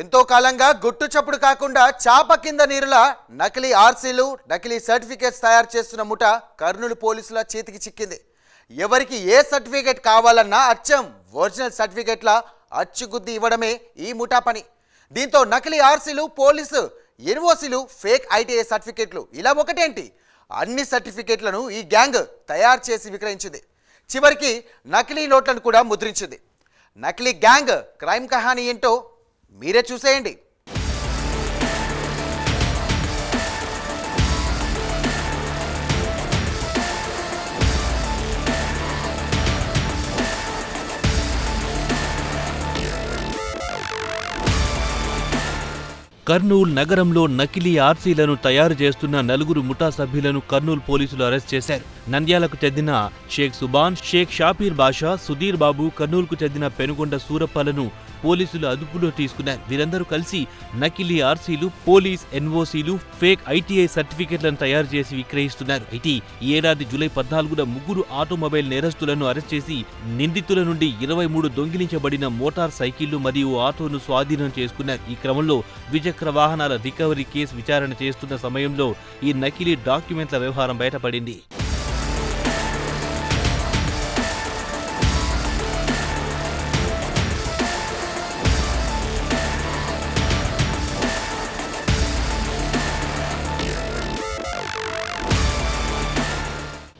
ఎంతో కాలంగా గుట్టు చప్పుడు కాకుండా చాప కింద నీరులా నకిలీ ఆర్సీలు నకిలీ సర్టిఫికేట్స్ తయారు చేస్తున్న ముఠ కర్నూలు పోలీసుల చేతికి చిక్కింది. ఎవరికి ఏ సర్టిఫికేట్ కావాలన్నా అచ్చం ఒరిజినల్ సర్టిఫికేట్ల అచ్చుగుద్ది ఇవ్వడమే ఈ ముఠా పని. దీంతో నకిలీ ఆర్సీలు పోలీసు ఎన్ఓసీలు ఫేక్ ఐటీఐ సర్టిఫికేట్లు ఇలా ఒకటేంటి? అన్ని సర్టిఫికేట్లను ఈ గ్యాంగ్ తయారు చేసి విక్రయించింది. చివరికి నకిలీ నోట్లను కూడా ముద్రించింది. నకిలీ గ్యాంగ్ క్రైమ్ కహానీ ఏంటో మీరే చూసేయండి. కర్నూలు నగరంలో నకిలీ ఆర్సీలను తయారు చేస్తున్న నలుగురు ముఠా సభ్యులను కర్నూలు పోలీసులు అరెస్ట్ చేశారు. నంద్యాలకు చెందిన షేక్ సుబాన్ షేక్ షాపీర్ బాషా సుధీర్ బాబు కర్నూలుకు చెందిన పెనుగొండ సూరప్పలను పోలీసులు అదుపులో తీసుకున్నారు. వీరందరూ కలిసి నకిలీ ఆర్సీలు పోలీస్ ఎన్ఓసీలు ఫేక్ ఐటీఐ సర్టిఫికెట్లను తయారు చేసి విక్రయిస్తున్నారు. అయితే ఈ ఏడాది జూలై పద్నాలుగున ముగ్గురు ఆటోమొబైల్ నేరస్తులను అరెస్ట్ చేసి నిందితుల నుండి ఇరవై మూడు దొంగిలించబడిన మోటార్ సైకిళ్ళు మరియు ఆటోను స్వాధీనం చేసుకున్నారు. ఈ క్రమంలో ద్విచక్ర వాహనాల రికవరీ కేసు విచారణ చేస్తున్న సమయంలో ఈ నకిలీ డాక్యుమెంట్ల వ్యవహారం బయటపడింది.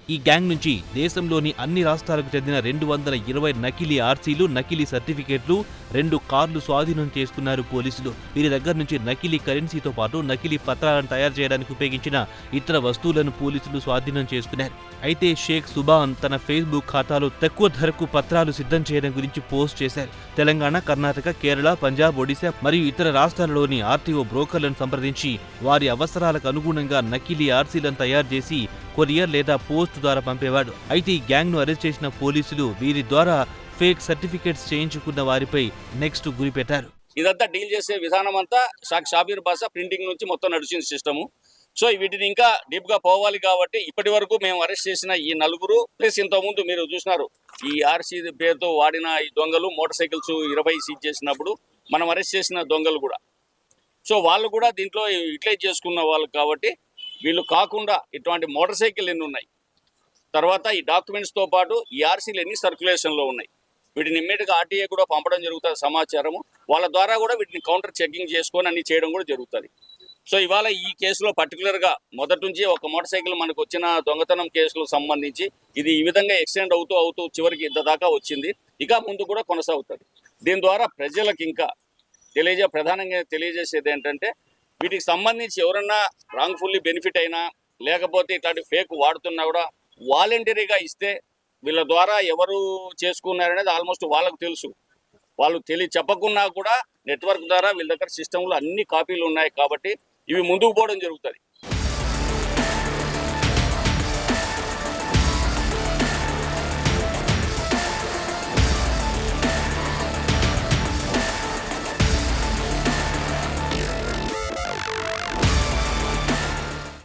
ఈ గ్యాంగ్ నుంచి దేశంలోని అన్ని రాష్ట్రాలకు చెందిన రెండు వందల ఇరవై నకిలీ ఆర్సీలు నకిలీ సర్టిఫికేట్లు రెండు కార్లు స్వాధీనం చేసుకున్నారు పోలీసులు. వీరి దగ్గర నుంచి నకిలీ కరెన్సీతో పాటు నకిలీ పత్రాలను తయారు చేయడానికి ఉపయోగించిన ఇతర వస్తువులను పోలీసులు స్వాధీనం చేసుకున్నారు. అయితే షేక్ సుబాన్ తన ఫేస్బుక్ ఖాతాలో తక్కువ ధరకు పత్రాలు సిద్ధం చేయడం గురించి పోస్ట్ చేశారు. తెలంగాణ కర్ణాటక కేరళ పంజాబ్ ఒడిశా మరియు ఇతర రాష్ట్రాలలోని ఆర్టీఓ బ్రోకర్లను సంప్రదించి వారి అవసరాలకు అనుగుణంగా నకిలీ ఆర్సీలను తయారు చేసి కొరియర్ లేదా పోస్ట్ ద్వారా పంపేవాడు. అయితే ఈ గ్యాంగ్ను అరెస్ట్ చేసిన పోలీసులు వీరి ద్వారా ఫేక్ సర్టిఫికేట్స్ చేయించుకున్న వారిపై నెక్స్ట్ గురిపెట్టారు ఇదంతా డీల్ చేసే విధానం అంతా షాబీర్ భాష ప్రింటింగ్ నుంచి మొత్తం నడిచిన సిస్టము. సో వీటిని ఇంకా డీప్గా పోవాలి కాబట్టి ఇప్పటి వరకు మేము అరెస్ట్ చేసిన ఈ నలుగురు ప్లస్ ఇంతకుముందు మీరు చూసినారు ఈ ఆర్సీ పేరుతో వాడిన ఈ దొంగలు మోటార్ సైకిల్స్ ఇరవై సీజ్ చేసినప్పుడు మనం అరెస్ట్ చేసిన దొంగలు కూడా. సో వాళ్ళు కూడా దీంట్లో యూటిలైజ్ చేసుకున్న వాళ్ళు కాబట్టి వీళ్ళు కాకుండా ఇటువంటి మోటార్ సైకిల్ ఎన్ని ఉన్నాయి? తర్వాత ఈ డాక్యుమెంట్స్తో పాటు ఈ ఆర్సీలు ఎన్ని సర్క్యులేషన్లో ఉన్నాయి? వీటిని ఇమ్మీడియట్గా ఆర్టీఏ కూడా పంపడం జరుగుతుంది సమాచారము. వాళ్ళ ద్వారా కూడా వీటిని కౌంటర్ చెకింగ్ చేసుకొని అన్ని చేయడం కూడా జరుగుతుంది. సో ఇవాళ ఈ కేసులో పర్టికులర్గా మొదటి నుంచి ఒక మోటార్ సైకిల్ మనకు వచ్చిన దొంగతనం కేసులకు సంబంధించి ఇది ఈ విధంగా ఎక్స్టెండ్ అవుతూ అవుతూ చివరికి ఇంత దాకా వచ్చింది. ఇక ముందు కూడా కొనసాగుతుంది. దీని ద్వారా ప్రజలకు ఇంకా తెలియజే ప్రధానంగా తెలియజేసేది ఏంటంటే వీటికి సంబంధించి ఎవరన్నా రాంగ్ఫుల్లీ బెనిఫిట్ అయినా లేకపోతే ఇట్లాంటి ఫేక్ వాడుతున్నా కూడా వాలంటరీగా ఇస్తే వీళ్ళ ద్వారా ఎవరు చేసుకున్నారనేది ఆల్మోస్ట్ వాళ్ళకు తెలుసు. వాళ్ళు తెలియ చెప్పకున్నా కూడా నెట్వర్క్ ద్వారా వీళ్ళ దగ్గర సిస్టంలో అన్ని కాపీలు ఉన్నాయి కాబట్టి ఇవి ముందుకు పోవడం జరుగుతుంది.